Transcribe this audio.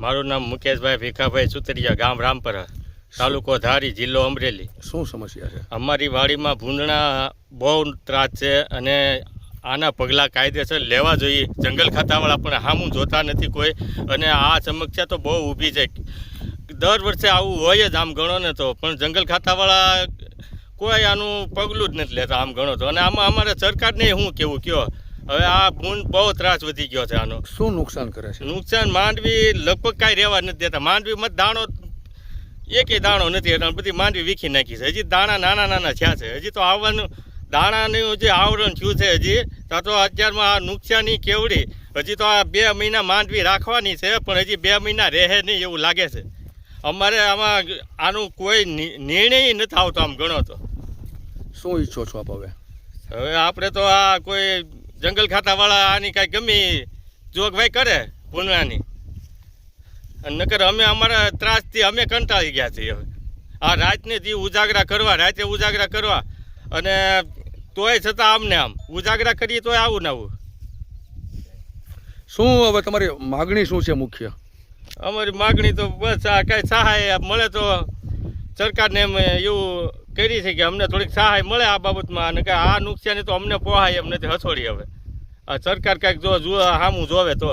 મારું નામ મુકેશભાઈ ભીખાભાઈ સુતરિયા ગામ રામપરા તાલુકો ધારી જિલ્લો અમરેલી. શું સમસ્યા છે? અમારી વાડીમાં ભૂંડણા બહુ ત્રાસ છે અને આના પગલાં કાયદેસર લેવા જોઈએ. જંગલ ખાતાવાળા પણ હામું જોતા નથી કોઈ અને આ સમસ્યા તો બહુ ઊભી છે. દર વર્ષે આવું હોય જ આમ ગણો ને તો પણ જંગલ ખાતાવાળા કોઈ આનું પગલું જ નથી લેતા આમ ગણો તો. અને આમાં અમારે સરકારને શું કેવું કયો? હવે આ ભૂંડ બહુ ત્રાસ વધી ગયો છે આનો. શું નુકસાન કરે છે? નુકસાન માંડવી લગભગ કાંઈ રહેવા નથી દેતા. માંડવીમાં દાણો એકેય દાણો નથી એટલે બધી માંડવી વીખી નાખી છે. હજી દાણા નાના નાના થયા છે. હજી તો આવવાનું દાણાનું જે આવરણ થયું છે હજી તો તો અત્યારમાં આ નુકસાની કેવડી. હજી તો આ બે મહિના માંડવી રાખવાની છે પણ હજી બે મહિના રહે નહીં એવું લાગે છે. અમારે આમાં આનું કોઈ નિર્ણય નથી આવતો આમ ગણો તો. શું ઈચ્છો છો આપ હવે? હવે આપણે તો આ કોઈ જંગલ ખાતાવાળા આની કાંઈ ગમી જોગવાઈ કરે પૂર્ણાની. અને નકર અમે અમારા ત્રાસથી અમે કંટાળી ગયા છીએ હવે. આ રાતને જે ઉજાગરા કરવા રાતે ઉજાગરા કરવા અને તોય છતાં આમને આમ ઉજાગરા કરીએ તોય આવું ને આવું. શું હવે તમારી માગણી શું છે મુખ્ય? અમારી માગણી તો બસ આ કાંઈ સહાય મળે તો સરકારને એમ એવું કરી છે કે અમને થોડીક સહાય મળે આ બાબતમાં અને કે આ નુકસાની તો અમને પોહાય એમ નથી હસોડી હવે. આ સરકાર કાંઈક જો જુઓ સામું જોવે તો.